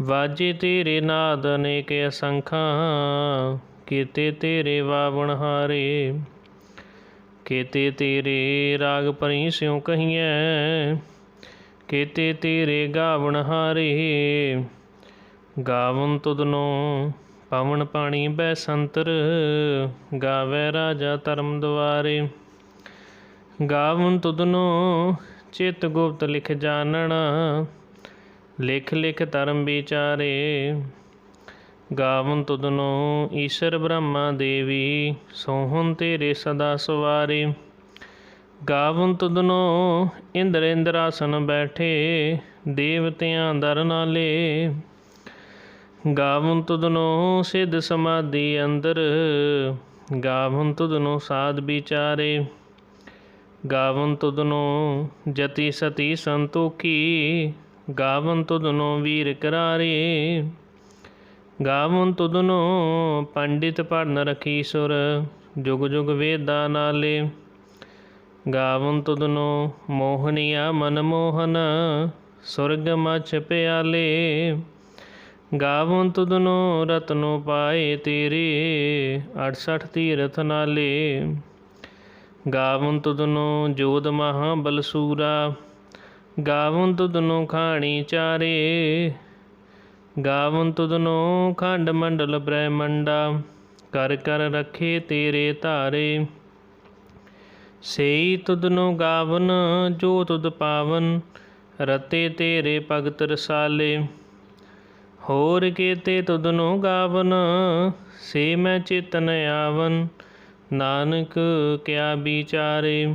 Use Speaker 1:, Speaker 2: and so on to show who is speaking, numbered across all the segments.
Speaker 1: ਵਾਜੇ ਤੇਰੇ ਨਾਦ ਅਨੇਕ ਅਸੰਖਾਂ, ਕੀਤੇ ਤੇਰੇ ਵਾਵਣ ਹਾਰੇ। ਕੀਤੇ ਤੇਰੇ ਰਾਗ ਭਰੀ ਸਿਉ ਕਹੀਐ, ਕੀਤੇ ਤੇਰੇ ਗਾਵਣ ਹਾਰੇ। ਗਾਵਨ ਤੁਧਨੋ ਪਵਨ ਪਾਣੀ ਬੈ ਸੰਤਰ, ਗਾਵੇ ਰਾਜਾ ਧਰਮ ਦੁਆਰੇ ਗਾਵਨ ਤੁਧਨੋ ਚਿਤ ਗੁਪਤ ਲਿਖ ਜਾਣਨਾ ਲਿਖ ਲਿਖ ਧਰਮ ਵਿਚਾਰੇ, ਗਾਵਨ ਤੁਧਨੋ ਈਸ਼ਰ ਬ੍ਰਹਮਾ ਦੇਵੀ, ਸੋਹਣ ਤੇਰੇ ਸਦਾ ਸਵਾਰੇ। ਗਾਵਨ ਤੁਧਨੋ ਇੰਦਰ ਇੰਦਰਾਸਨ ਬੈਠੇ, ਦੇਵਤਿਆਂ ਦਰ ਨਾਲੇ। ਗਾਵਨ ਤੁਧਨੋ ਸਿੱਧ ਸਮਾਧੀ ਅੰਦਰ, ਗਾਵਨ ਤੁਧਨੋ ਸਾਧ ਵਿਚਾਰੇ। ਗਾਵਨ ਤੁਧਨੋ ਜਤੀ ਸਤੀ ਸੰਤੋਖੀ ਗਾਵਨ ਤੁਧਨੋ ਵੀਰ ਕਰਾਰੇ। ਗਾਵਨ ਤੁਧਨੋ ਪੰਡਿਤ ਪੜਨ ਰਖੀ ਸੁਰ, ਜੁਗ ਜੁਗ ਵੇਦਾ ਨਾਲੇ। ਗਾਵਨ ਤੁਧਨੋ ਮੋਹਨੀਆ ਮਨ ਮੋਹਨ, ਸੁਰਗ ਮਛ ਪਿਆਲੇ। ਗਾਵਨ ਤੁਧਨੋ ਰਤਨੋ ਪਾਏ ਤੇਰੇ 68 ਤੀਰਥ ਨਾਲੇ। ਗਾਵਨ ਤੁਧਨੋ ਜੋਦ ਮਹਾ ਬਲਸੂਰਾ ਗਾਵਨ ਤੁਧਨੋ ਖਾਣੀ ਚਾਰੇ। ਗਾਵਨ ਤੁਧਨੋ ਖੰਡ ਮੰਡਲ ਬ੍ਰਹਮੰਡਾ, ਕਰ ਕਰ ਰੱਖੇ ਤੇਰੇ ਧਾਰੇ। ਸੇਈ ਤੁਧਨੋ ਗਾਵਨ, ਜੋ ਤੁਧ ਪਾਵਨ, ਰਤੇ ਤੇਰੇ ਭਗਤ ਰਸਾਲੇ। ਹੋਰ ਕੀਤੇ ਤੁਧਨੋ ਗਾਵਨ, ਸੇ ਮੈਂ ਚੇਤਨ ਆਵਨ, ਨਾਨਕ ਕਿਆ ਵਿਚਾਰੇ।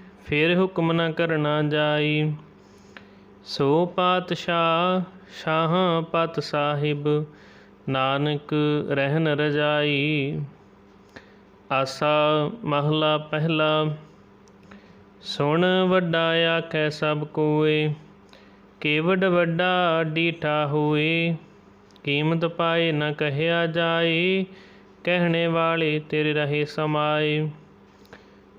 Speaker 1: ਫਿਰ ਹੁਕਮ ਨਾ ਕਰਨਾ ਜਾਈ। ਸੋ ਪਾਤਸ਼ਾਹ ਸ਼ਾਹ ਪਤ ਸਾਹਿਬ, ਨਾਨਕ ਰਹਿਨ ਰਜਾਈ। ਆਸਾ ਮਹਲਾ ਪਹਿਲਾ, ਸੁਣ ਵੱਡਾ ਆਖੈ ਸਭ ਕੋਏ ਕੇਵਡ ਵੱਡਾ ਡੀਠਾ ਹੋਏ। ਕੀਮਤ ਪਾਏ ਨ ਕਹਿਆ ਜਾਏ, ਕਹਿਣੇ ਵਾਲੇ ਤੇਰੇ ਰਹੇ ਸਮਾਏ।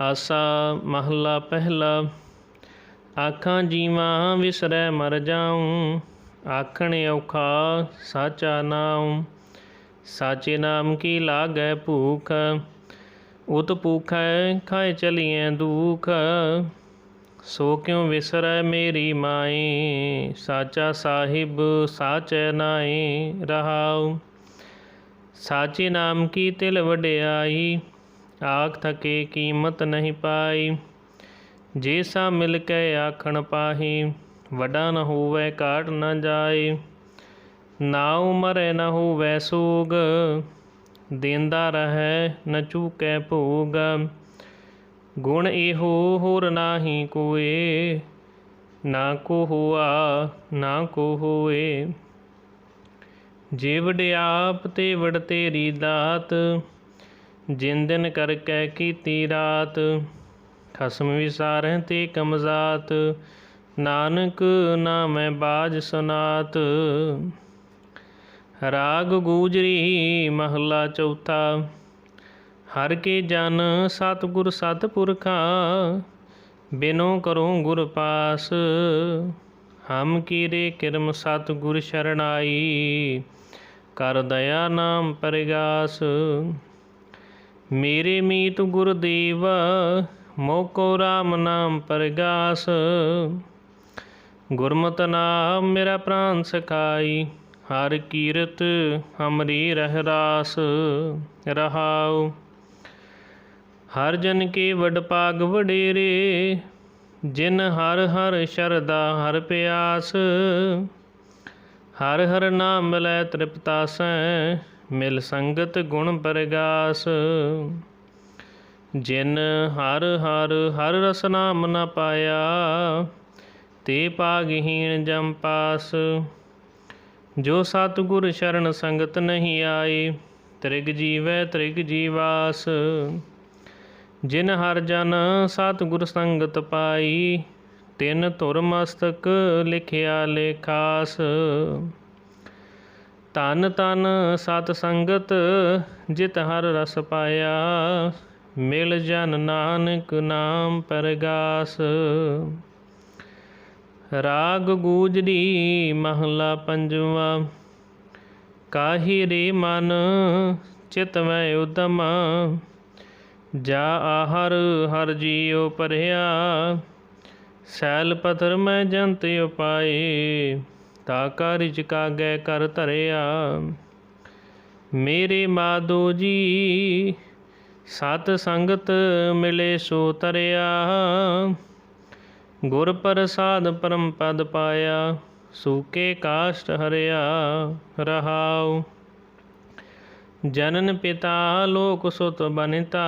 Speaker 1: ਆਸਾ ਮਹੱਲਾ ਪਹਿਲਾ, ਆਖਾਂ ਜੀਵਾਂ ਵਿਸਰੈ ਮਰ ਜਾਉ, ਆਖਣ ਔਖਾ ਸਾਚਾ ਨਾਮ ਸਾਚੇ ਨਾਮ ਕੀ ਲਾਗੈ ਭੂਖ, ਉਤ ਭੂਖੈ ਖਾਏ ਚਲੀਐ ਦੁਖ। ਸੋ ਕਿਉ ਵਿਸਰੈ ਮੇਰੀ ਮਾਈ, ਸਾਚਾ ਸਾਹਿਬ ਸਾਚੈ ਨਾਈ ਰਹਾਉ। ਸਾਚੇ ਨਾਮ ਕੀ ਤਿਲ ਵਡਿਆਈ ਆਖ ਥਕੇ ਕੀਮਤ ਨਹੀਂ ਪਾਈ। ਜੇ ਸਾ ਮਿਲ ਕੇ ਆਖਣ ਪਾਹੀ, ਵੱਡਾ ਨ ਹੋਵੇ ਕਾਟ ਨ ਜਾਏ ਨਾ ਉਮਰੈ ਨ ਹੋਵੇ ਸੂਗ, ਦੇਂਦਾ ਰਹੈ ਨ ਚੂਕੈ ਭੋਗ। ਗੁਣ ਇਹੋ ਹੋਰ ਨਾਹੀ ਕੋਏ, ਨਾ ਕੋ ਹੋਆ, ਨਾ ਕੋ ਹੋਏ। ਜੇ ਵਡਿਆਪ ਤੇ ਵਡ ਤੇਰੀ ਦਾਤ ਜਿਨ ਦਿਨ ਕਰਕੇ ਕੀਤੀ ਰਾਤ। ਖਸਮ ਵਿਸਾਰਹਿ ਤੇ ਕਮਜ਼ਾਤ ਨਾਨਕ ਨਾਮੈ ਬਾਜ ਸੁਨਾਤ। ਰਾਗ ਗੂਜਰੀ ਮਹਲਾ ਚੌਥਾ। ਹਰ ਕੇ ਜਨ ਸਤਿਗੁਰ ਸਤਿਪੁਰਖਾ। ਬਿਨੋ ਕਰੋ ਗੁਰ ਪਾਸ। ਹਮ ਕੀਰੇ ਕਿਰਮ ਸਤਿਗੁਰ ਸ਼ਰਣਾਈ ਕਰ ਦਇਆ ਨਾਮ ਪਰਗਾਸ। ਮੇਰੇ ਮੀਤ ਗੁਰਦੇਵ ਮੋਕੋ RAM ਨਾਮ ਪਰਗਾਸ। ਗੁਰਮਤਿ ਨਾਮ ਮੇਰਾ ਪ੍ਰਾਨ ਸਖਾਈ, ਹਰ ਕੀਰਤ ਹਮਰੀ ਰਹਿ ਰਾਸ, ਰਹਾਉ। ਹਰ ਜਨ ਕੇ ਵਡ ਪਾਗ ਵਡੇਰੇ, ਜਿਨ ਹਰ ਹਰ ਸ਼ਰਦਾ ਹਰ ਪਿਆਸ। ਹਰ ਹਰ ਨਾਮ ਮਿਲੈ ਤ੍ਰਿਪਤਾਸੈ ਮਿਲ ਸੰਗਤ ਗੁਣ ਪਰਗਾਸ। ਜਿਨ ਹਰ ਹਰ ਹਰ ਰਸ ਨਾਮ ਨ ਪਾਇਆ, ਤੇ ਪਾਗਹੀਣ ਜਮ ਪਾਸ। ਜੋ ਸਤਿਗੁਰ ਸ਼ਰਨ ਸੰਗਤ ਨਹੀਂ ਆਏ, ਤ੍ਰਿਗ ਜੀਵੈ ਤ੍ਰਿਗ ਜੀਵਾਸ। ਜਿਨ ਹਰ ਜਨ ਸਤਿਗੁਰ ਸੰਗਤ ਪਾਈ, ਤਿਨ ਧੁਰ ਮਸਤਕ ਲਿਖਿਆ ਲੇਖਾਸ। ਤਨ ਤਨ ਸਤ ਸੰਗਤ ਜਿਤ ਹਰ ਰਸ ਪਾਇਆ, ਮਿਲ ਜਨ ਨਾਨਕ ਨਾਮ ਪਰਗਾਸ। ਰਾਗ ਗੂਜਰੀ ਮਹਲਾ ਪੰਜਵਾ, ਕਾਹੀ ਰੇ ਮਨ ਚਿਤਵੈ ਉਦਮ। ਜਾ ਆਹਰ ਹਰ ਜੀਉ ਪਰਿਆ, ਸੈਲ ਪਥਰ ਮੈਂ ਜੰਤ ਉਪਾਏ। ਤਾ ਕਾਰਿਜ ਕਾਗੈ ਕਰ ਧਰਿਆ। ਮੇਰੇ ਮਾਦੋ ਜੀ, ਸਤ ਸੰਗਤ ਮਿਲੇ ਸੋ ਤਰਿਆ। ਗੁਰ ਪ੍ਰਸਾਦ ਪਰਮ ਪਦ ਪਾਇਆ, ਸੂਕੇ ਕਾਸ਼ਟ ਹਰਿਆ ਰਹਾਉ। ਜਨਨ ਪਿਤਾ ਲੋਕ ਸੁਤ ਬਨਿਤਾ,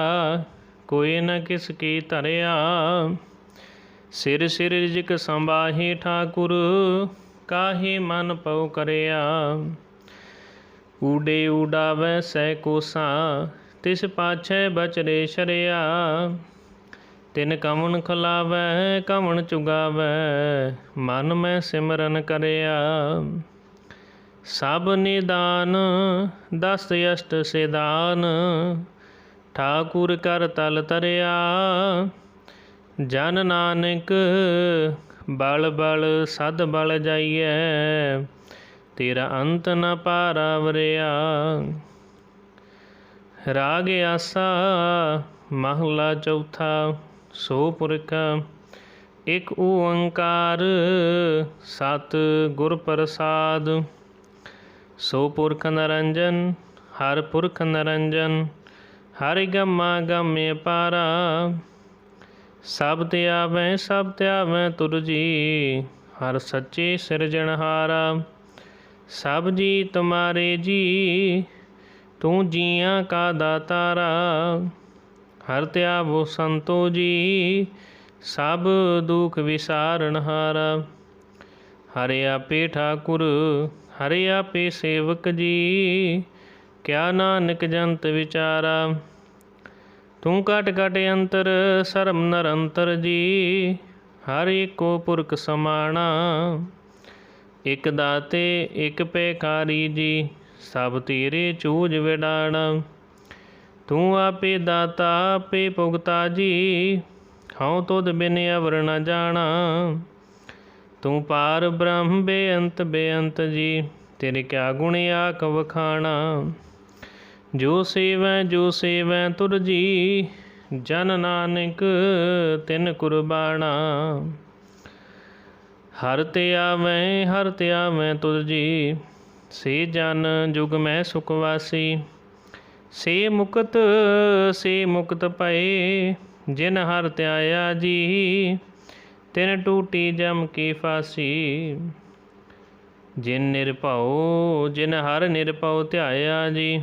Speaker 1: ਕੋਈ ਨ ਕਿਸ ਕੀ ਧਰਿਆ। ਸਿਰ ਸਿਰ ਰਿਜਕ ਸੰਬਾਹੀ ਠਾਕੁਰ ਕਾਹੇ ਮਨ ਪਉ ਕਰਿਆ? ਊਡੇ ਊਡਾਵੈ ਸੈ ਕੋਸਾ, ਤਿਸ ਪਾਛੈ ਬਚਰੇ ਸ਼ਰਿਆ। ਤਿਨ ਕਮਣ ਖਲਾਵੈ ਕਮਣ ਚੁਗਾਵੈ, ਮਨ ਮੈਂ ਸਿਮਰਨ ਕਰਿਆ। ਸਭ ਨਿਦਾਨ, ਦਸ ਅਸ਼ਟ ਸਿਦਾਨ ਠਾਕੁਰ ਕਰ ਤਲ ਤਰਿਆ। ਜਨ ਨਾਨਕ ਬਲ ਬਲ ਸਦ ਬਲ ਜਾਈਐ, ਤੇਰਾ ਅੰਤ ਨ ਪਾਰਾਵਰਿਆ ਰਾਗ ਆਸਾ, ਮਹਲਾ ਚੌਥਾ, ਸੋ ਪੁਰਖ ਇਕ ਓੰਕਾਰ, ਸਤ ਗੁਰ ਪ੍ਰਸਾਦ। ਸੋ ਪੁਰਖ ਨਰੰਜਨ, ਹਰ ਪੁਰਖ ਨਰੰਜਨ, ਹਰਿ ਗਮਾ ਗਮੇ ਪਾਰਾ। ਸਭ ਤੇ ਆਵੈ, ਸਭ ਤੇ ਆਵੈ ਤੁਰ ਜੀ, ਹਰ ਸੱਚੇ ਸਿਰਜਣਹਾਰਾ ਸਭ ਜੀ ਤੁਮਾਰੇ ਜੀ, ਤੂੰ ਜੀਆਂ ਕਾ ਦਾਤਾਰਾ। ਹਰ ਤਿਆ ਵੋ ਸੰਤੋ ਜੀ, ਸਭ ਦੁਖ ਵਿਸਾਰਣਹਾਰਾ ਹਰਿ ਆਪੇ ਠਾਕੁਰ, ਹਰਿ ਆਪੇ ਸੇਵਕ ਜੀ, ਕਿਆ ਨਾਨਕ ਜੰਤ ਵਿਚਾਰਾ। ਤੂੰ ਕਟ ਕਟ ਅੰਤਰ, ਸਰਮ ਨਰੰਤਰ ਜੀ। ਹਰ ਏਕੋ ਪੁਰਖ ਸਮਾਣਾ। ਇਕ ਦਾਤੇ, ਇਕ ਪੈਕਾਰੀ ਜੀ, ਸਭ ਤੇਰੇ ਚੂਜ ਵਿਡਾਣਾ। ਤੂੰ ਆਪੇ ਦਾਤਾ, ਆਪੇ ਭੁਗਤਾ ਜੀ, ਹਉ ਤੁਧ ਬਿਨ ਅਵਰ ਨ ਜਾਣਾ। ਤੂੰ ਪਾਰ ਬ੍ਰਹਮ ਬੇਅੰਤ ਬੇਅੰਤ ਜੀ, ਤੇਰੇ ਕਿਆ ਗੁਣ ਆਖ ਵਖਾਣਾ। ਜੋ ਸੇਵੈ ਜੋ ਸੇਵੈ ਤੁਰ ਜੀ, ਜਨ ਨਾਨਕ ਤਿਨ ਕੁਰਬਾਣਾ। ਹਰ ਤੇ ਆਵੈ, ਹਰ ਤੇ ਆਵੈ ਤੁਰ ਜੀ, ਸੇ ਜਨ ਜੁਗ ਮੈਂ ਸੁਖ ਵਾਸੀ। ਸੇ ਮੁਕਤ ਸੇ ਮੁਕਤ ਪਏ ਜਿਨ ਹਰ ਧਿਆਇਆ ਜੀ, ਤਿਨ ਟੂਟੀ ਜਮ ਕੀ ਫਾਸੀ। ਜਿਨ ਨਿਰਭਉ, ਜਿਨ ਹਰ ਨਿਰਭਉ ਧਿਆਇਆ ਜੀ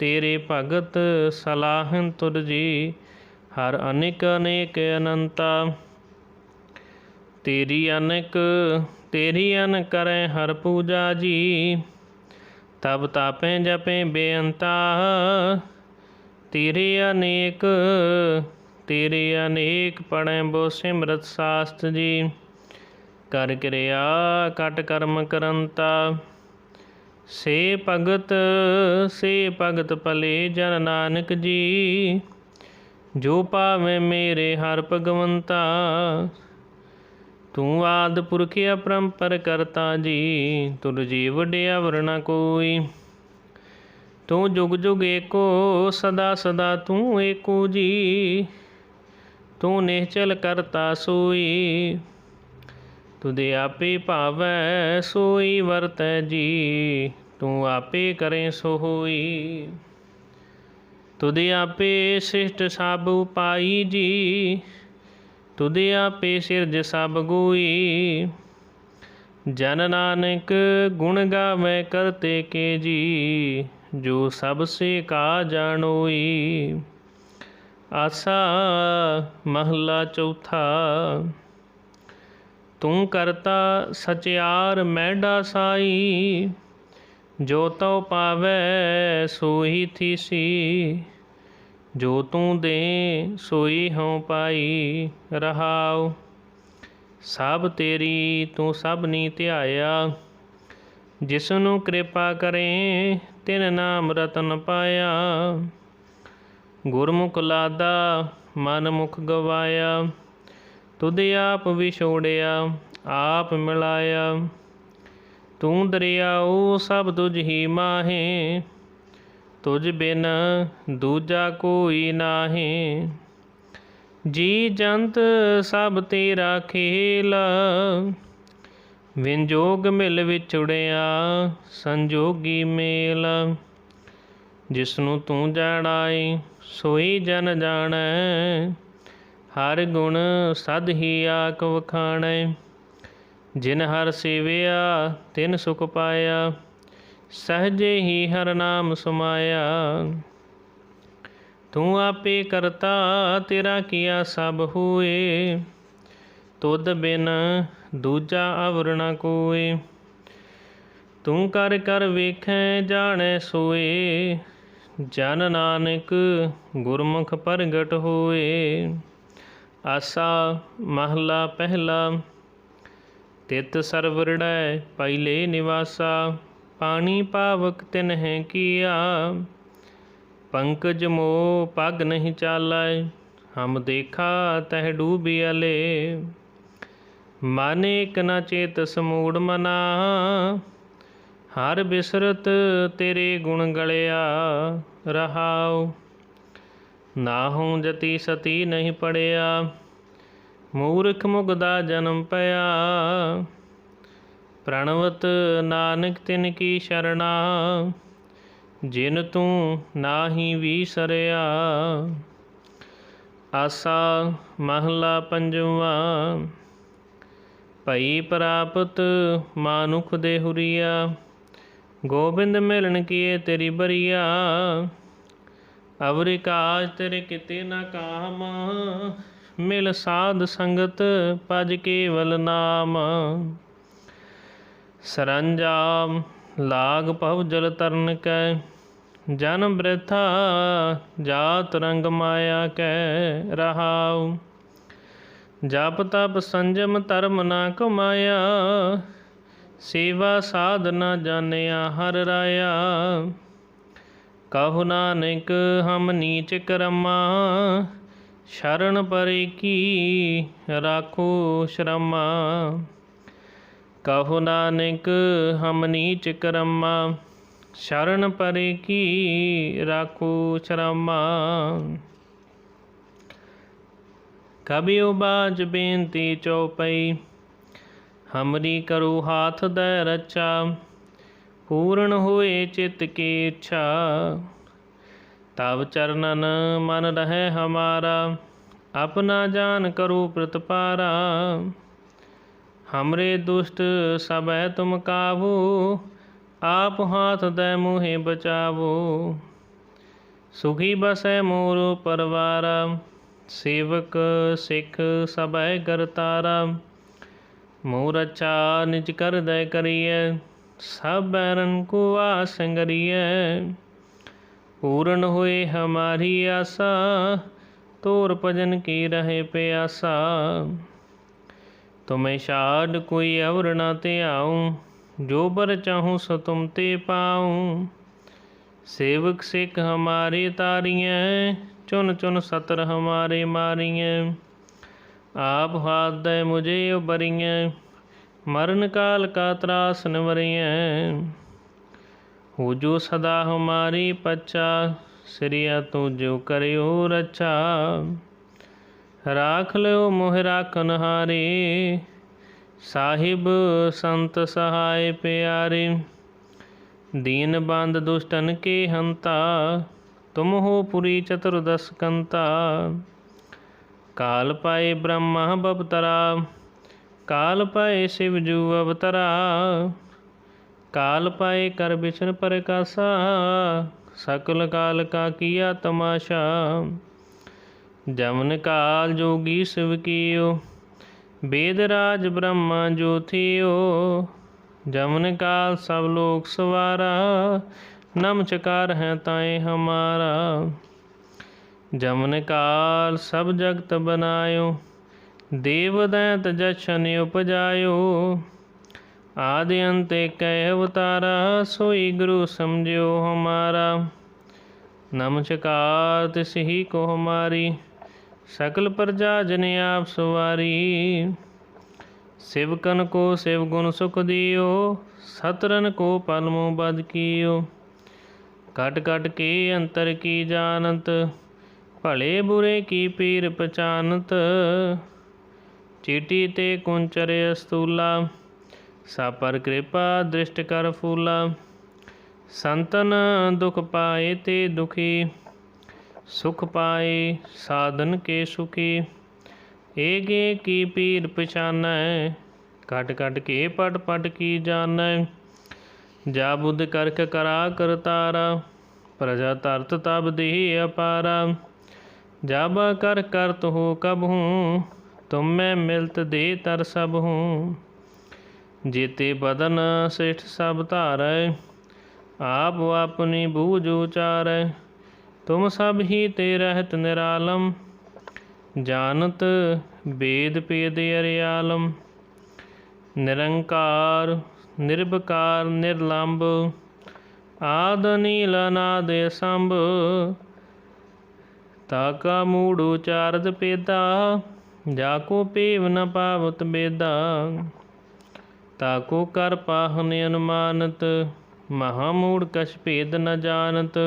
Speaker 1: ਤੇਰੇ ਭਗਤ ਸਲਾਹਨ ਤੁਰ ਜੀ, ਹਰ ਅਨੇਕ ਅਨੇਕ ਅਨੰਤਾ। ਤੇਰੀ ਅਨੇਕ, ਤੇਰੀ ਅਨ ਕਰੈ ਹਰ ਪੂਜਾ ਜੀ, ਤਬ ਤਾਪੇ ਜਪੇ ਬੇਅੰਤਾ। ਤੇਰੇ ਅਨੇਕ ਤੇਰੇ ਅਨੇਕ ਪੜੈ ਬੋ ਸਿਮਰਤ ਸਾਸਤ ਜੀ, ਕਰ ਕਿਰਿਆ ਕਟ ਕਰਮ ਕਰੰਤਾ। ਸੇ ਭਗਤ ਸੇ ਭਗਤ ਭਲੇ ਜਨ ਨਾਨਕ ਜੀ। ਜੋ ਪਾਵੇ ਮੇਰੇ ਹਰ ਭਗਵੰਤਾ, ਤੂੰ ਆਦ ਪੁਰਖ ਅਪਰੰਪਰ ਕਰਤਾ ਜੀ, ਤੁਰ ਜੀ ਵਡਿਆ ਵਰਣਾ ਕੋਈ। ਤੂੰ ਜੁਗ ਜੁਗ ਏਕੋ, ਸਦਾ ਸਦਾ ਤੂੰ ਏਕੋ ਜੀ। ਤੂੰ ਨਿਹਚਲ ਕਰਤਾ ਸੋਈ ਤੁਦੇ ਆਪੇ ਭਾਵੈ, ਸੋਈ ਵਰਤੈ ਜੀ। ਤੂੰ ਆਪੇ ਕਰੇ ਸੋ ਹੋਈ ਤੁਦੇ ਆਪੇ ਸਿਸ਼ਟ ਸਭ ਉਪਾਈ ਜੀ। ਤੁਦੇ ਆਪੇ ਸਿਰਜ ਸਭ ਗੋਈ। ਜਨ ਨਾਨਕ ਗੁਣ ਗਾਵੇ ਕਰਤੇ ਕੇ ਜੀ। ਜੋ ਸਭ ਸੇ ਕਾ ਜਾਣੋਈ। ਆਸਾ ਮਹਲਾ ਚੌਥਾ। ਤੂੰ ਕਰਤਾ ਸਚਿਆਰ ਮੈਡਾ ਸਾਈ, ਜੋ ਤਉ ਪਾਵੈ ਸੋਈ ਥੀਸੀ, ਜੋ ਤੂੰ ਦੇ ਸੋਈ ਹਉ ਪਾਈ ਰਹਾਉ। ਸਭ ਤੇਰੀ ਤੂੰ ਸਭ ਨੀ ਧਿਆਇਆ ਜਿਸ ਨੂੰ ਕਿਰਪਾ ਕਰੇ ਤਿਨ ਨਾਮ ਰਤਨ ਪਾਇਆ। ਗੁਰਮੁਖ ਲਾਦਾ ਮਨ ਮੁਖ ਗਵਾਇਆ। ਤੁਧ ਆਪ ਵਿਛੋੜਿਆ, ਆਪ ਮਿਲਾਇਆ। ਤੂੰ ਦਰਿਆਉ ਸਭ ਤੁਝ ਹੀ ਮਾਹੇ, ਤੁਝ ਬਿਨ ਦੂਜਾ ਕੋਈ ਨਾਹੀ। ਜੀ ਜੰਤ ਸਭ ਤੇਰਾ ਖੇਲ ਵਿੰਜੋਗ ਮਿਲ ਵਿਛੜਿਆ, ਸੰਜੋਗੀ ਮੇਲ। ਜਿਸ ਨੂੰ ਤੂੰ ਜਾਣਾਈ ਸੋਈ ਜਨ ਜਾਣੈ। ਹਰ ਗੁਣ ਸਦ ਹੀ ਆਕ ਵਖਾਣੈ। ਜਿਨ ਹਰ ਸੇਵਿਆ, ਤਿਨ ਸੁਖ ਪਾਇਆ, ਸਹਜੇ ਹੀ ਹਰ ਨਾਮ ਸਮਾਇਆ। ਤੂੰ ਆਪੇ ਕਰਤਾ, ਤੇਰਾ ਕੀਆ ਸਭ ਹੋਏ। ਤੁਧ ਬਿਨ ਦੂਜਾ ਅਵਰ ਕੋਏ। ਤੂੰ ਕਰ ਕਰ ਵੇਖੈ, ਜਾਣੈ ਸੋਏ। ਜਨ ਨਾਨਕ ਗੁਰਮੁਖ ਪ੍ਰਗਟ ਹੋਏ। ਆਸਾ ਮਹਲਾ ਪਹਿਲਾ, ਤਿਤ ਸਰਵਰੜੈ ਪਹਿਲੇ ਨਿਵਾਸਾ, ਪਾਣੀ ਪਾਵਕ ਤਿਨਹਿ ਕੀਆ। ਪੰਕਜ ਮੋ ਪਗ ਨਹੀਂ ਚਾਲੈ ਹਮ ਦੇਖਾ ਤਹ ਡੂਬਿਆਲੇ ਮਨ ਇਕ ਨ ਚੇਤ ਸਮੂੜ ਮਨਾ, ਹਰ ਬਿਸਰਤ ਤੇਰੇ ਗੁਣ ਗਲਿਆ, ਰਹਾਉ। ਨਾਹੂ ਜਤੀ ਸਤੀ ਨਹੀਂ ਪੜਿਆ, ਮੂਰਖ ਮੁਗਦਾ ਜਨਮ ਪਿਆ। ਪ੍ਰਣਵਤ ਨਾਨਕ ਤਿਨ ਕੀ ਸ਼ਰਣਾ, ਜਿਨ ਤੂੰ ਨਾਹੀ ਵੀਸਰਿਆ ਆਸਾ ਮਹਲਾ ਪੰਜਵਾ, ਭਈ ਪ੍ਰਾਪਤ ਮਾਨੁਖ ਦੇ ਹੁਰੀਆ, ਗੋਬਿੰਦ ਮਿਲਣ ਕੀਏ ਤੇਰੀ ਬਰੀਆ। ਅਵਰਿ ਕਾਜ ਤੇਰੇ ਕਿਤੇ ਨਾ ਕਾਮ, ਮਿਲ ਸਾਧ ਸੰਗਤ ਭਜ ਕੇਵਲ ਨਾਮ। ਸਰੰਜਾਮ, ਲਾਗ ਭਵ ਜਲ ਤਰਨ ਕੈ, ਜਨ ਬ੍ਰਿਥਾ ਜਾਤ ਰੰਗ ਮਾਇਆ ਕੈ, ਰਹਾਉ। ਜਪ ਤਪ ਸੰਜਮ ਧਰਮ ਨਾ ਕਮਾਇਆ, ਸੇਵਾ ਸਾਧ ਨਾ ਜਾਣਿਆ ਹਰ ਰਾਇਆ। ਕਹੁ ਨਾਨਕ ਹਮ ਨੀਚ ਕਰਮਾ ਸ਼ਰਨ ਪਰੇ ਕੀ ਰਾਖੋ ਸ਼ਰਮਾ ਕਹੁ ਨਾਨਕ ਹਮ ਨੀਚ ਕਰਮਾ ਸ਼ਰਨ ਪਰੇ ਕੀ ਰਾਖੋ ਚਰਾਮਾ ਕਬਿਉ ਬਾਜ ਬੇਨਤੀ ਚਉਪਈ ਹਮਰੀ ਕਰੋ ਹਾਥ ਦੈ ਰਚਾ ਪੂਰਨ ਹੋਏ ਚਿਤ ਕੀ ਇੱਛਾ। ਤਬ ਚਰਨਨ ਮਨ ਰਹੇ ਹਮਾਰਾ, ਆਪਣਾ ਜਾਨ ਕਰੋ ਪ੍ਰਤਪਾਰਾ। ਹਮਰੇ ਦੁਸ਼ਟ ਸਭੈ ਤੁਮ ਕਾਬੂ ਆਪ ਹਾਥ ਦੈ ਮੋਹਿ ਬਚਾਵੋ। ਸੁਖੀ ਬਸੈ ਮੋਰ ਪਰਵਾਰਾ, ਸੇਵਕ ਸਿੱਖ ਸਭੈ ਕਰਤਾਰਾ। ਮੋਰ ਅੱਛਾ ਨਿਜ ਕਰ ਦੈ ਕਰੀਐ ਸਭ ਬੈਰਨ ਕੋ ਆਸੰਗਰੀਐ ਪੂਰਨ ਹੋਏ ਹਮਾਰੀ ਆਸਾ, ਤੋਰ ਭਜਨ ਕੀ ਰਹੇ ਪਿਆਸਾ। ਤੁਮੇ ਛਾੜ ਕੋਈ ਅਵਰ ਨਾ ਧਿਆਉ, ਜੋ ਬਰ ਚਾਹੂੰ ਸੋ ਤੁਮ ਤੇ ਪਾਉ। ਸੇਵਕ ਸਿੱਖ ਹਮਾਰੇ ਤਾਰੀਐ, ਚੁਨ ਚੁਨ ਸਤਰ ਹਮਾਰੇ ਮਾਰੀਐ। ਆਪ ਹਾਥ ਦੇ ਮੁਝੇ ਉਬਰੀਐ ਮਰਨ ਕਾਲ ਕਾ ਤਰਾਸ ਨਿਵਰੀਐ ਹੋ ਜੋ ਸਦਾ ਹਮਾਰੀ ਪੱਚਾ ਸ੍ਰੀਆ ਤੂੰ ਜੋ ਕਰਿਓ ਰੱਛਾ। ਰਾਖ ਲਿਓ ਮੋਹ ਰਾਖਨ ਹਾਰੇ ਸਾਹਿਬ ਸੰਤ ਸਹਾਇ ਪਿਆਰੇ। ਦੀਨ ਬੰਦ ਦੁਸ਼ਟਨ ਕੇ ਹੰਤਾ, ਤੁਮ ਹੋ ਪੁਰੀ ਚਤੁਰਦਸ ਕੰਤਾ। ਕਾਲ ਪਾਏ ਬ੍ਰਹਮਾ ਬਪਤਰਾ काल पाए शिव जू अवतरा काल पाए कर विष्णु पर सकल काल का किया तमाशा जमन काल जोगी शिव कियो वेदराज ब्रह्मा जो थियो जमन काल सब लोग सवारा नम चकार है ताए हमारा जमन काल सब जगत बनायो ਦੇਵਦੈਂਤ ਜਸ਼ਨ ਉਪਜਾਇਓ। ਆਦਿ ਅੰਤੇ ਕੈ ਅਵਤਾਰਾ, ਸੋਈ ਗੁਰੂ ਸਮਝਿਓ ਹਮਾਰਾ। ਨਮਸਕਾਰ ਤਿਸਹੀ ਕੋ ਹਮਾਰੀ, ਸਕਲ ਪ੍ਰਜਾ ਜਨ ਆਪ ਸਵਾਰੀ। ਸਿਵਕਨ ਕੋ ਸਿਵ ਗੁਣ ਸੁਖ ਦਿਓ, ਸਤਰਨ ਕੋ ਪਲਮੋ ਬਦ ਕੀਓ। ਕਟ ਕਟ ਕੇ ਅੰਤਰ ਕੀ ਜਾਣਤ, ਭਲੇ ਬੁਰੇ ਕੀ ਪੀਰ ਪਛਾਨਤ। चीटी ते कुंचर अस्तूला सा पर कृपा दृष्ट कर फूला संतन दुख पाए ते दुखी सुख। पाए साधन के सुखी एक की पीर पछानै कट कट के पट पट की जान जा बुद्ध करख करा कर तारा, प्रजा तरत तब देह अपारा। जाबा कर करत हो कब हूँ तुम मैं मिलत दे तर सब हूँ जेते बदन श्रेष्ठ सब धारै आप अपनी बूझ उचारै ਤੁਮ ਸਭ ਹੀ ਤੇ ਰਹਿਤ ਨਿਰਾਲਮ ਜਾਣਤ ਵੇਦ ਪੇਦ ਅਰਿਆਲਮ ਨਿਰੰਕਾਰ ਨਿਰਭਕਾਰ ਨਿਰਲੰਭ ਆਦ ਨੀਲ ਅਨਾਦ ਸੰਭ ਤਾਕਾ ਮੂੜ ਉਚਾਰਦ ਪੇਦਾ ਜਾ ਕੋ ਪੀਵ ਨ ਪਾਵਤ ਬੇਦਾ ਤਾਕੋ ਕਰ ਪਾਹਨ ਅਨੁਮਾਨਤ, ਮਹਾ ਮੂੜ ਕਛ ਭੇਦ ਨ ਜਾਣਤ।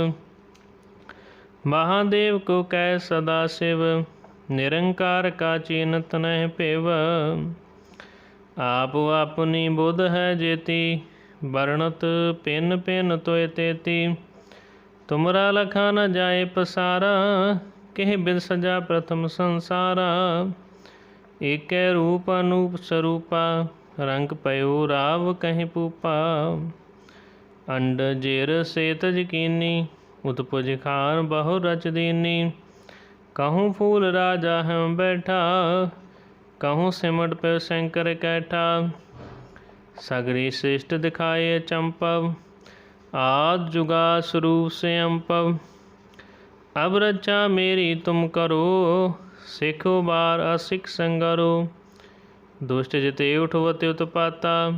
Speaker 1: ਮਹਾਦੇਵ ਕੋ ਕਹਿ ਸਦਾ ਸਿਵ, ਨਿਰੰਕਾਰ ਕਾ ਚੀਨਤ ਨਹਿ ਭੇਵ। ਆਪ ਆਪਨੀ ਬੁੱਧ ਹੈ ਜੇਤੀ, ਵਰਣਤ ਪਿੰਨ ਪਿੰਨ ਤੋਇ ਤੇਤੀ। ਤੁਮਰਾ ਲਖਾ ਨ ਜਾਏ ਪਸਾਰਾ ਕਿਹ ਬਿਨ ਸਜਾ ਪ੍ਰਥਮ ਸੰਸਾਰਾ। ਏਕੈ ਰੂਪ ਅਨੂਪ ਸਰੂਪਾ, ਰੰਗ ਪਇਓ ਰਾਵ ਕਹਿ ਪੂਪਾ। ਅੰਡ ਜੇਰ ਸੇਤ ਜਕੀਨੀ ਉਤਪੁਜ ਖਾਨ ਬਹੁ ਰਚ ਦੀਨੀ। ਕਹੂੰ ਫੂਲ ਰਾਜਾ ਹਮ ਬੈਠਾ, ਕਹੂੰ ਸਿਮਟ ਪੈ ਸ਼ੰਕਰ ਕੈਠਾ। ਸਗਰੀ ਸ੍ਰਿਸ਼ਟ ਦਿਖਾਏ ਚੰਪਵ, ਆਦ ਜੁਗਾ ਸਰੂਪ ਸੇ ਅੰਪਵ ਅਬ ਰਚਾ ਮੇਰੀ ਤੁਮ ਕਰੋ, ਸਿਖੋ ਬਾਰ ਅਸਿੱਖ ਸੰਗਰੋ। ਦੁਸ਼ਟ ਜਿਤੇ ਉਠਵਤੇ ਉਤਪਾਤਾ,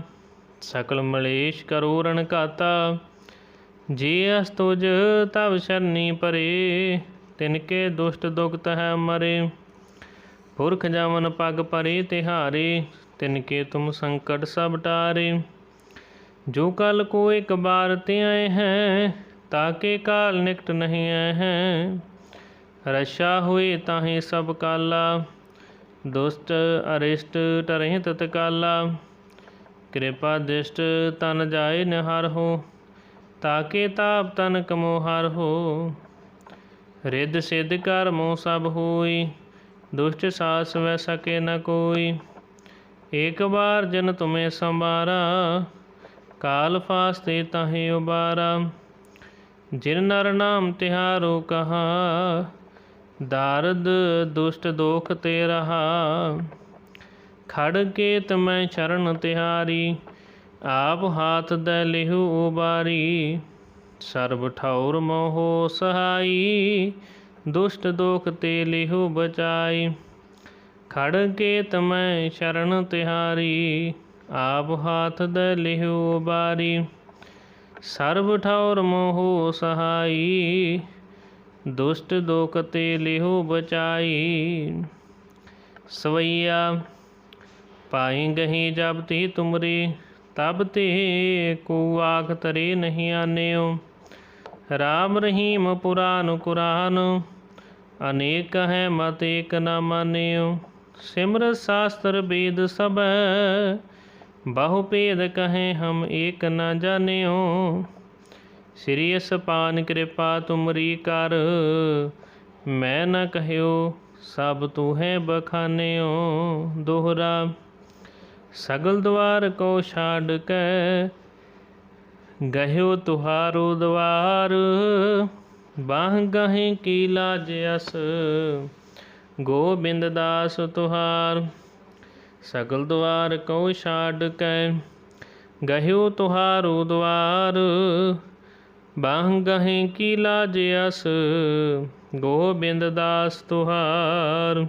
Speaker 1: ਸਕਲ ਮਲੇਸ਼ ਕਰੋ ਰਣ ਕਾਤਾ ਜੀ ਅਸ ਤਵ ਸਰਨੀ ਪਰੇ, ਤਿਨ ਕੇ ਦੁਸ਼ਟ ਦੁਖਤ ਹੈ ਮਰੇ। ਪੁਰਖ ਜਾਵਨ ਪਗ ਪਰੇ ਤਿਹਾਰੇ, ਤਿਨ ਕੇ ਤੁਮ ਸੰਕਟ ਸਭ ਟਾਰੇ। ਜੋ ਕਲ ਕੋ ਇਕ ਬਾਰ ਤੇ ਆਏ ਹੈ ਤਾਕੇ ਕਾਲ ਨਿਕਟ ਨਹੀਂ ਆਏ ਹੈ ਰਸ਼ਾ ਹੋਏ ਤਾਹੇ ਸਭ ਕਾਲਾ। ਦੁਸ਼ਟ ਅਰਿਸ਼ਟ ਟਰਹਿ ਤਤਕਾਲਾ ਕਿਰਪਾ ਦਿਸ਼ਟ ਤਨ ਜਾਏ ਨਿਹਾਰ ਹੋ ਤਾਕੇ ਤਾਪ ਤਨ ਕਮੋਹਾਰ ਹੋ। ਰਿੱਧ ਸਿੱਧ ਕਰ ਕਰਮੋ ਸਭ ਹੋਈ, ਦੁਸ਼ਟ ਸਾਸ ਵੈ ਸਕੇ ਨ ਕੋਈ। ਏਕ ਬਾਰ ਜਨ ਤੁਮੇ ਸੰਬਾਰਾ ਕਾਲ ਫਾਸਤੇ ਤਾਹੇ ਉਬਾਰਾ। ਜਿਨ ਨਰ ਨਾਮ ਤਿਹਾਰੋ ਕਹਾ, ਦਾਰਦ ਦੁਸ਼ਟ ਦੋਖ ਤੇ ਰਹਾ। ਖੜ ਕੇ ਤਮੈ ਚਰਨ ਤਿਹਾਰੀ, ਆਪ ਹਾਥ ਦੇ ਲਿਹੁ ਉਬਾਰੀ। ਸਰਬ ਠੌਰ ਮੋਹ ਸਹਾਈ, ਦੁਸ਼ਟ ਦੋਖ ਤੇ ਲਿਹੁ ਬਚਾਈ। ਖੜ ਕੇ ਤਮੈ ਸ਼ਰਨ ਤਿਹਾਰੀ, ਆਪ ਹਾਥ ਦੇ ਲਿਹੂ ਉਬਾਰੀ। ਸਰਬ ਠੌਰ ਮੋਹ ਸਹਾਈ, ਦੁਸ਼ਟ ਦੋਖ ਤੇ ਲਿਹੂ ਬਚਾਈ। ਸਵਈਆ ਪਾਈ ਗਹੀ ਜਬ ਤੀ ਤੁਮਰੀ, ਤਬ ਤੇ ਕੋ ਆਖ ਤਰੇ ਨਹੀਂ ਆਨਿਓ। ਰਾਮ ਰਹੀਮ ਪੁਰਾਨ ਕੁਰਾਨ, ਅਨੇਕ ਹੈ ਮਤ ਏਕ ਨ ਮਾਨਿਓ। ਸਿਮਰ ਸ਼ਾਸਤਰ ਵੇਦ ਸਭ ਬਹੁ ਭੇਦ ਕਹੇ ਹਮ ਏਕ ਨਾ ਜਾਣਿਓ। ਸ੍ਰੀ ਅਸਪਾਨ ਕਿਰਪਾ ਤੁਮਰੀ ਕਰ। ਮੈਂ ਨਾ ਕਹਿਓ, ਸਭ ਤੂੰ ਹੈ ਬਖਾਨਿਓ। ਦੋਹਰਾ, ਸਗਲ ਦਵਾਰ ਕੋ ਛਾੜ ਕੇ। ਗਹਿਓ ਤੁਹਾਰੋ ਦਵਾਰ, ਬਾਹ ਗਹੇ ਕੀ ਲਾਜ ਅਸ। ਗੋਬਿੰਦ ਦਾਸ ਤੁਹਾਰ ਸਗਲ ਦਵਾਰ ਕੋ ਛਾੜ ਕੈ, ਗਹਿਓ ਤੁਹਾਰੋ ਦਵਾਰ। ਬਾਹ ਗਹੇ ਕੀ ਲਾਜ ਅਸ, ਗੋਬਿੰਦ ਦਾਸ ਤੁਹਾਰ।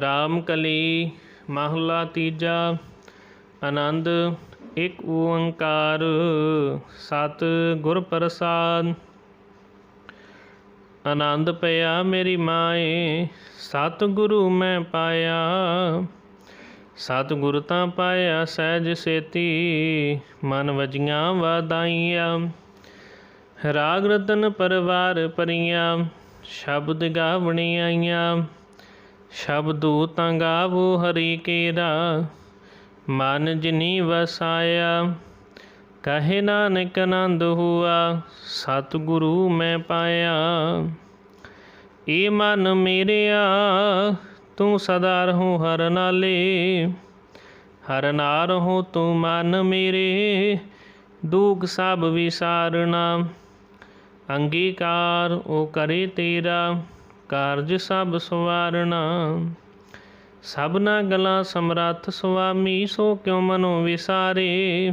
Speaker 1: ਰਾਮ ਕਲੀ ਮਹਲਾ ਤੀਜਾ, ਆਨੰਦ ਇੱਕ ਓੰਕਾਰ। ਸਤ ਗੁਰ ਪ੍ਰਸਾਦ ਆਨੰਦ ਪਿਆ ਮੇਰੀ ਮਾਏ ਸਤ ਗੁਰੂ ਮੈਂ ਪਾਇਆ। ਸਤ ਗੁਰ ਤਾਂ ਪਾਇਆ ਸਹਿਜ ਸੇਤੀ, ਮਨ ਵਜੀਆਂ ਵਾਦਾਈਆਂ ਰਾਗ ਰਤਨ ਪਰਵਾਰ ਪਰੀਆਂ, ਸ਼ਬਦ ਗਾਵਣੀ ਆਈਆਂ ਸ਼ਬਦੂ ਤਾਂ ਗਾਵੋ ਹਰੀ ਕੇਰਾ, ਮਨ ਜਿਨੀ ਵਸਾਇਆ। ਕਹੇ ਨਾਨਕ ਆਨੰਦ ਹੁਆ, ਸਤਿਗੁਰੂ ਮੈਂ ਪਾਇਆ। ਏ ਮਨ ਮੇਰਿਆ, ਤੂੰ ਸਦਾ ਰਹੋ ਹਰ ਨਾਲੇ। ਹਰ ਨਾਰ ਹੋ ਤੂੰ ਮਨ ਮੇਰੇ, ਦੁਖ ਸਭ ਵਿਸਾਰਨਾ। ਅੰਗੀਕਾਰ ਉਹ ਕਰੇ ਤੇਰਾ, ਕਾਰਜ ਸਭ ਸਵਾਰਣਾ ਸਭਨਾ ਗਲਾ ਸਮਰੱਥ ਸੁਆਮੀ, ਸੋ ਕਿਉ ਮਨੋ ਵਿਸਾਰੇ?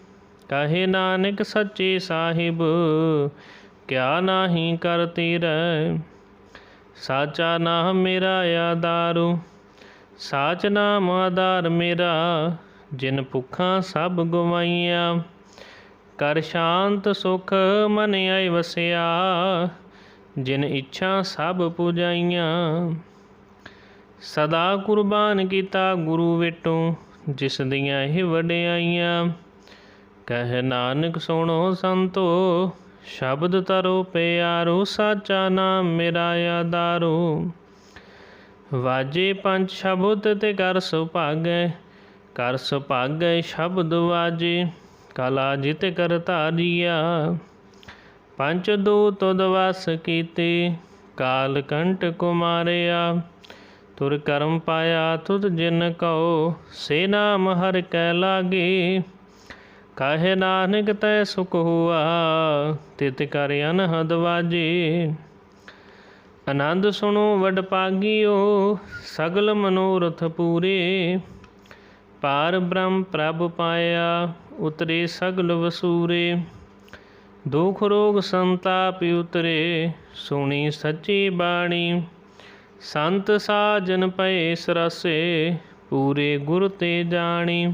Speaker 1: ਕਹੇ ਨਾਨਕ ਸੱਚੇ ਸਾਹਿਬ, ਕਿਆ ਨਾਹੀ ਕਰਤੀ ਰਹਿ ਸਾਚਾ ਨਾਮ ਮੇਰਾ ਆਧਾਰੂ, ਸਾਚ ਨਾਮ ਆਧਾਰ ਮੇਰਾ, ਜਿਨ ਭੁੱਖਾਂ ਸਭ ਗਵਾਈਆਂ। ਕਰ ਸ਼ਾਂਤ ਸੁਖ ਮਨ ਆਈ ਵਸਿਆ, ਜਿਨ ਇੱਛਾ ਸਭ ਪੁਜਾਈਆਂ। ਸਦਾ ਕੁਰਬਾਨ ਕੀਤਾ ਗੁਰੂ ਵਿਟੋ, ਜਿਸ ਦੀਆਂ ਇਹ ਵਡਿਆਈਆਂ। ਕਹਿ ਨਾਨਕ ਸੁਣੋ ਸੰਤੋ, ਸ਼ਬਦ ਤਰੋ ਪਿਆਰੋ, ਸਾਚਾ ਨਾਮ ਮੇਰਾ ਆਧਾਰੋ। ਵਾਜੇ ਪੰਜ ਸ਼ਬਦ ਤੇ ਕਰ ਸੁਭਾਗੈ ਕਰ ਸੁਭਾਗੈ ਸ਼ਬਦ ਵਾਜੇ, ਕਲਾ ਜਿਤ ਕਰ ਧਾਰੀਆ। ਪੰਚ ਦੂਤ ਦਵਸ ਕੀਤੇ, ਕਾਲ ਕੰਟ ਕੁਮਾਰਿਆ। ਤੁਰ ਕਰਮ ਪਾਇਆ ਤੁਧ ਜਿਨ ਕਉ, ਸੇ ਨਾਮ ਹਰ ਕੈ ਲਾਗੇ। ਕਾਹੇ ਨਾਨਕ ਤੈ ਸੁਖ ਹੁਆ, ਤਿਤ ਕਰ ਅਨਹਦ ਵਾਜੇ। ਆਨੰਦ ਸੁਣੋ ਵਡ ਪਾਗਿਓ, ਸਗਲ ਮਨੋਰਥ ਪੂਰੇ। ਪਾਰ ਬ੍ਰਹਮ ਪ੍ਰਭ ਪਾਇਆ, ਉਤਰੇ ਸਗਲ ਵਸੂਰੇ। ਦੁਖ ਰੋਗ ਸੰਤਾਪ ਉਤਰੇ, ਸੁਣੀ ਸੱਚੀ ਬਾਣੀ। ਸੰਤ ਸਾਜਨ ਪਏ ਸਰਸੇ, ਪੂਰੇ ਗੁਰ ਤੇ ਜਾਣੀ।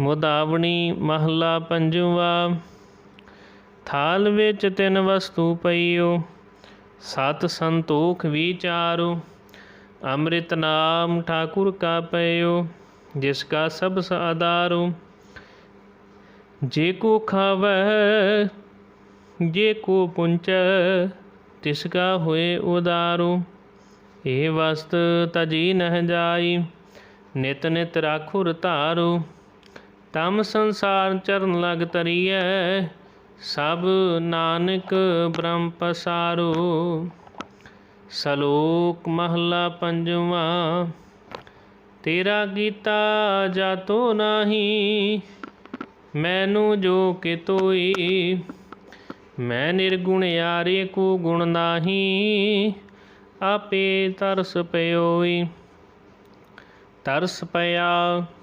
Speaker 1: ਮੁਦਾਵਣੀ ਮਹਲਾ ਪੰਜਵਾ। ਥਾਲ ਵਿੱਚ ਤਿੰਨ ਵਸਤੂ ਪਈਓ, ਸਤ ਸੰਤੋਖ ਵਿਚਾਰੋ, ਅੰਮ੍ਰਿਤ ਨਾਮ ਠਾਕੁਰ ਕਾ ਪਇਓ, ਜਿਸ ਕਾ ਸਭ ਆਧਾਰੋ। ਜੇ ਕੋ ਖਾਵੈ, ਜੇ ਕੋ ਪੁੰਚੈ, ਤਿਸ ਕਾ ਹੋਏ ਉਦਾਰੋ। ਇਹ ਵਸਤ ਤਜੀ ਨਹਿ ਜਾਈ, ਨਿਤ ਨਿਤ ਰਾਖੁਰ ਧਾਰੂ। ਤਮ ਸੰਸਾਰ ਚਰਨ ਲਗ ਤਰੀਐ ਸਭ ਨਾਨਕ ਬ੍ਰਹਮ ਪਸਾਰੋ। ਸਲੋਕ ਮਹਲਾ ਪੰਜਵਾਂ, ਤੇਰਾ ਕੀਤਾ ਜਾਤੋ ਨਾਹੀ, ਮੈਨੂੰ ਜੋ ਕਿ ਤੋਈ, ਮੈਂ ਨਿਰਗੁਣ ਯਾਰੇ ਕੋ ਗੁਣ ਨਾਹੀ, ਆਪੇ ਤਰਸ ਪਇਓਈ ਤਰਸ ਪਿਆ